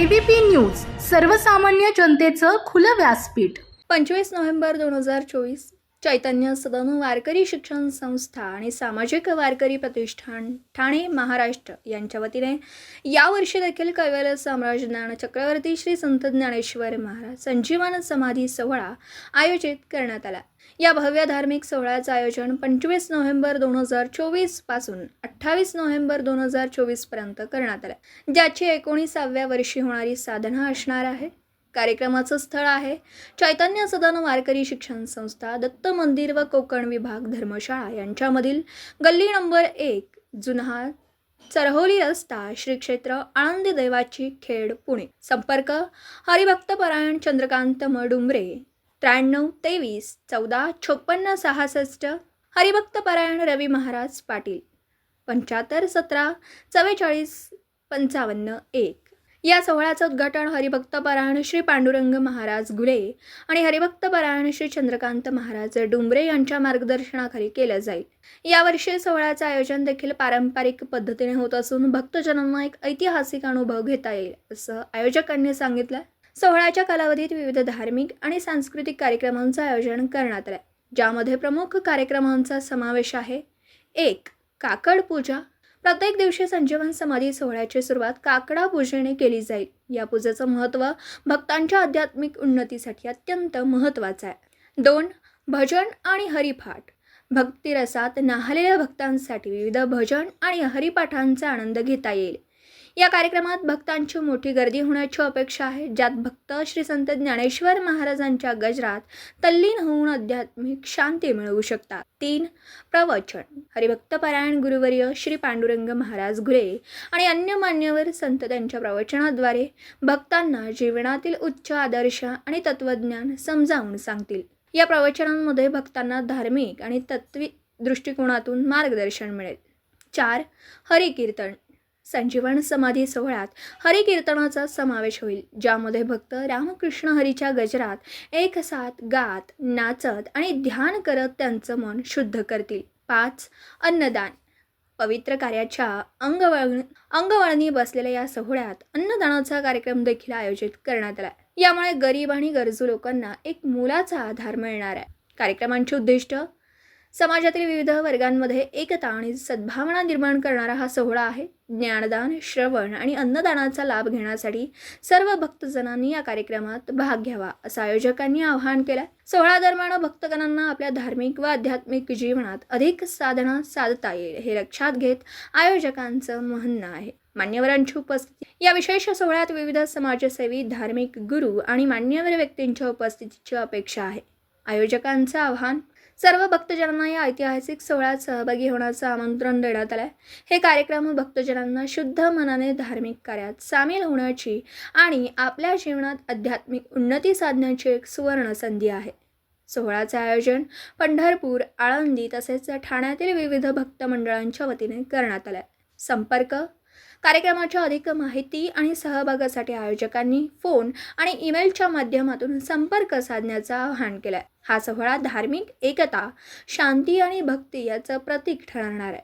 ABP news सर्वसामान्य जनतेचं खुलं व्यासपीठ. पंचवीस नोव्हेंबर दोन हजार चोवीस. चैतन्य सदनू वारकरी शिक्षण संस्था आणि सामाजिक वारकरी प्रतिष्ठान ठाणे महाराष्ट्र यांच्या वतीने यावर्षी देखील कैवल्य साम्राज्य ज्ञान चक्रवर्ती श्री संत ज्ञानेश्वर महाराज संजीवन समाधी सोहळा आयोजित करण्यात आला. या भव्य धार्मिक सोहळ्याचं आयोजन पंचवीस नोव्हेंबर दोन हजार चोवीसपासून अठ्ठावीस नोव्हेंबर दोन हजार चोवीसपर्यंत करण्यात आलं. ज्याची एकोणीसाव्या वर्षी होणारी साधना असणार आहे. कार्यक्रमाचं स्थळ आहे. चैतन्य सदन वारकरी शिक्षण संस्था दत्त मंदिर व कोकण विभाग धर्मशाळा यांच्यामधील गल्ली नंबर एक जुन्हा चरहोली रस्ता श्री क्षेत्र आनंदी देवाची खेड पुणे. संपर्क हरिभक्तपरायण चंद्रकांत म. डुंबरे त्र्याण्णव तेवीस चौदा छप्पन्न सहासष्ट हरिभक्तपरायण रवी महाराज पाटील. पंच्याहत्तर सतरा चव्वेचाळीस पंचावन्न एक. या सोहळ्याचं उद्घाटन हरिभक्त परायण श्री पांडुरंग महाराज गुले आणि हरिभक्त परायण श्री चंद्रकांत महाराज डुंबरे यांच्या मार्गदर्शनाखाली केलं जाईल. यावर्षी सोहळ्याचं आयोजन देखील पारंपरिक पद्धतीने होत असून भक्तजनांना एक ऐतिहासिक अनुभव घेता येईल असं आयोजकांनी सांगितलं. सोहळ्याच्या कालावधीत विविध धार्मिक आणि सांस्कृतिक कार्यक्रमांचं आयोजन करण्यात आलं. ज्यामध्ये प्रमुख कार्यक्रमांचा समावेश आहे एक काकड पूजा प्रत्येक दिवशी संजीवन समाधी सोहळ्याची सुरुवात काकडा पूजेने केली जाईल. या पूजेचं महत्त्व भक्तांच्या आध्यात्मिक उन्नतीसाठी अत्यंत महत्त्वाचं आहे. दोन भजन आणि हरिपाठ. भक्तिरसात नाहलेल्या भक्तांसाठी विविध भजन आणि हरिपाठांचा आनंद घेता येईल. या कार्यक्रमात भक्तांची मोठी गर्दी होण्याची अपेक्षा आहे. ज्यात भक्त श्री संत ज्ञानेश्वर महाराजांच्या गजरात तल्लीन होऊन आध्यात्मिक शांती मिळवू शकतात. तीन प्रवचन. हरिभक्तपरायण गुरुवर्य श्री पांडुरंग महाराज घुरे आणि अन्य मान्यवर संत त्यांच्या प्रवचनाद्वारे भक्तांना जीवनातील उच्च आदर्श आणि तत्वज्ञान समजावून सांगतील. या प्रवचनांमध्ये भक्तांना धार्मिक आणि तत्वी दृष्टिकोनातून मार्गदर्शन मिळेल. चार हरिकीर्तन. संजीवन समाधी सोहळ्यात हरिकीर्तनाचा समावेश होईल ज्यामध्ये भक्त रामकृष्ण हरीच्या गजरात एक साथ गात नाचत आणि ध्यान करत त्यांचं मन शुद्ध करतील. पाच अन्नदान. पवित्र कार्याच्या अंगवळ अंगवळणी बसलेल्या या सोहळ्यात अन्नदानाचा कार्यक्रम देखील आयोजित करण्यात आला. यामुळे गरीब आणि गरजू लोकांना एक मोलाचा आधार मिळणार आहे. कार्यक्रमांची उद्दिष्ट समाजातील विविध वर्गांमध्ये एकता आणि सद्भावना निर्माण करणारा हा सोहळा आहे. ज्ञानदान श्रवण आणि अन्नदानाचा लाभ घेण्यासाठी सर्व भक्तजनांनी या कार्यक्रमात भाग घ्यावा असं आयोजकांनी आवाहन केलं सोहळा दरम्यान भक्तगणांना आपल्या धार्मिक व आध्यात्मिक जीवनात अधिक साधना साधता येईल हे लक्षात घेत आयोजकांचं म्हणणं आहे. मान्यवरांची उपस्थिती. या विशेष सोहळ्यात विविध समाजसेवी धार्मिक गुरु आणि मान्यवर व्यक्तींच्या उपस्थितीची अपेक्षा आहे. आयोजकांचं आव्हान सर्व भक्तजनांना या ऐतिहासिक सोहळ्यात सहभागी होण्याचं आमंत्रण देण्यात आलं आहे हे कार्यक्रम भक्तजनांना शुद्ध मनाने धार्मिक कार्यात सामील होण्याची आणि आपल्या जीवनात आध्यात्मिक उन्नती साधण्याची एक सुवर्ण संधी आहे. सोहळ्याचे आयोजन पंढरपूर आळंदी तसेच ठाण्यातील विविध भक्त मंडळांच्या वतीने करण्यात आलं संपर्क कार्यक्रमाच्या अधिक माहिती आणि सहभागासाठी आयोजकांनी फोन आणि ईमेलच्या माध्यमातून संपर्क साधण्याचं आवाहन केलं हा सोहळा धार्मिक एकता शांती आणि भक्ती याचं प्रतीक ठरणार आहे.